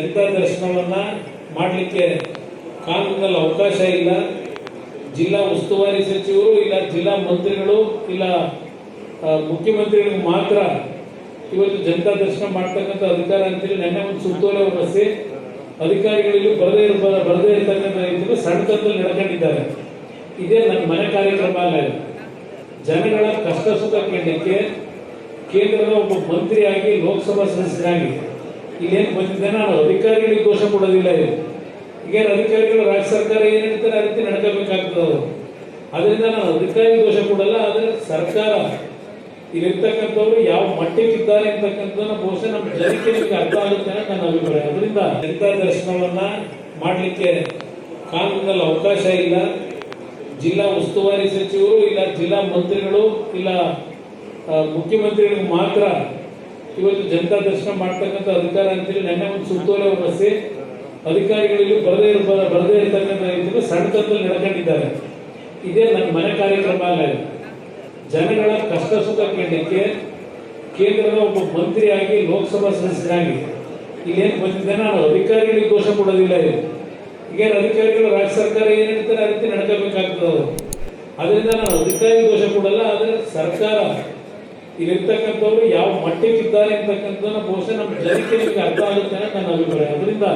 ಜನತಾ ದರ್ಶನವನ್ನ ಮಾಡಲಿಕ್ಕೆ ಕಾನೂನಲ್ಲಿ ಅವಕಾಶ ಇಲ್ಲ. ಜಿಲ್ಲಾ ಉಸ್ತುವಾರಿ ಸಚಿವರು ಇಲ್ಲ, ಜಿಲ್ಲಾ ಮಂತ್ರಿಗಳು ಇಲ್ಲ ಮುಖ್ಯಮಂತ್ರಿಗಳಿಗೆ ಮಾತ್ರ ಇವತ್ತು ಜನತಾ ದರ್ಶನ ಮಾಡ್ತಕ್ಕಂಥ ಅಧಿಕಾರ ಅಂತೇಳಿ ನೆನ್ನೆ ಒಂದು ಸುತ್ತೋಲೆ ಹೊರಡಿಸಿ ಅಧಿಕಾರಿಗಳಿಗೆ ಬರದೇ ಇರಬಾರ ಬರದೇ ಇರ್ತಕ್ಕಂಥ ರೀತಿಯಲ್ಲಿ ಸಣ್ಣದಲ್ಲಿ ನಡ್ಕೊಂಡಿದ್ದಾರೆ. ಇದೇ ನನ್ನ ಮನೆ ಕಾರ್ಯಕ್ರಮ ಅಲ್ಲ. ಜನಗಳ ಕಷ್ಟ ಸುಖ ಕೇಳಲಿಕ್ಕೆ ಕೇಂದ್ರದ ಒಬ್ಬ ಮಂತ್ರಿಯಾಗಿ, ಲೋಕಸಭಾ ಸದಸ್ಯರಾಗಿ ಇಲ್ಲೇನು ಬಂದಿದ್ದೆ ನಾನು ಅಧಿಕಾರಿಗಳಿಗೆ ದೋಷ ಕೊಡೋದಿಲ್ಲ ಇದು. ಈಗೇನು ಅಧಿಕಾರಿಗಳು ರಾಜ್ಯ ಸರ್ಕಾರ ಏನು ಹೇಳ್ತಾರೆ ರೀತಿ ನಡ್ಕೋಬೇಕಾಗ್ತದೆ ಅವರು ಅದರಿಂದ ನಾನು ಅಧಿಕಾರಿ ದೋಷ ಕೊಡಲ್ಲ, ಆದರೆ ಸರ್ಕಾರ ಇಲ್ಲಿರ್ತಕ್ಕಂಥವ್ರು ಯಾವ ಮಟ್ಟಕ್ಕಿದ್ದಾರೆ ಅಂತಕ್ಕಂಥದ್ದನ್ನ ಬಹುಶಃ ನಮ್ಮ ಜನಕ್ಕೆ ನಿಮಗೆ ಅರ್ಥ ಆಗುತ್ತೆ ಅಂತ ನನ್ನ ಅಭಿಪ್ರಾಯ. ಅದರಿಂದ ಜನತಾ ದರ್ಶನವನ್ನ ಮಾಡಲಿಕ್ಕೆ ಕಾನೂನಲ್ಲಿ ಅವಕಾಶ ಇಲ್ಲ. ಜಿಲ್ಲಾ ಉಸ್ತುವಾರಿ ಸಚಿವರು ಇಲ್ಲ, ಜಿಲ್ಲಾ ಮಂತ್ರಿಗಳು ಇಲ್ಲ ಮುಖ್ಯಮಂತ್ರಿಗಳಿಗೆ ಮಾತ್ರ ಇವತ್ತು ಜನತಾ ದರ್ಶನ ಮಾಡ್ತಕ್ಕಂಥ ಅಧಿಕಾರ ಅಂತೇಳಿ ನೆನ್ನೆ ಒಂದು ಸುತ್ತೋಲೆ ಹೊರಸಿ ಅಧಿಕಾರಿಗಳಿಗೆ ಬರದೇ ಬರದೇ ಇರ್ತಕ್ಕಂಥ ಸಣ್ಣ ತಂತ್ರ ನಡ್ಕೊಂಡಿದ್ದಾರೆ. ಇದೇ ನನ್ನ ಮನೆ ಕಾರ್ಯಕ್ರಮ ಅಲ್ಲ ಜನಗಳ ಕಷ್ಟ ಸುಖ ಕೇಳಲಿಕ್ಕೆ ಕೇಂದ್ರದ ಒಬ್ಬ ಮಂತ್ರಿಯಾಗಿ ಲೋಕಸಭಾ ಸದಸ್ಯರಾಗಿ ಇಲ್ಲೇನು ಬಂದಿದ್ದೆ ನಾನು ಅಧಿಕಾರಿಗಳಿಗೆ ದೋಷ ಕೊಡೋದಿಲ್ಲ ಇದು. ಈಗೇನು ಅಧಿಕಾರಿಗಳು ರಾಜ್ಯ ಸರ್ಕಾರ ಏನು ಹೇಳ್ತಾರೆ ಆ ರೀತಿ ನಡ್ಕೋಬೇಕಾಗ್ತದೆ ಅದರಿಂದ ನಾನು ಅಧಿಕಾರಿ ದೋಷ ಕೊಡಲ್ಲ, ಆದರೆ ಸರ್ಕಾರ ಇಲ್ಲಿರ್ತಕ್ಕಂಥವ್ರು ಯಾವ ಮಟ್ಟಿಗಿದ್ದಾರೆ ಅಂತಕ್ಕಂಥ ಬಹುಶಃ ನಮ್ಮ ಜನಕ್ಕೆ ನಿಮ್ಗೆ ಅರ್ಥ ಆಗುತ್ತೆ ನನ್ನ ಅಭಿಪ್ರಾಯ. ಅದರಿಂದ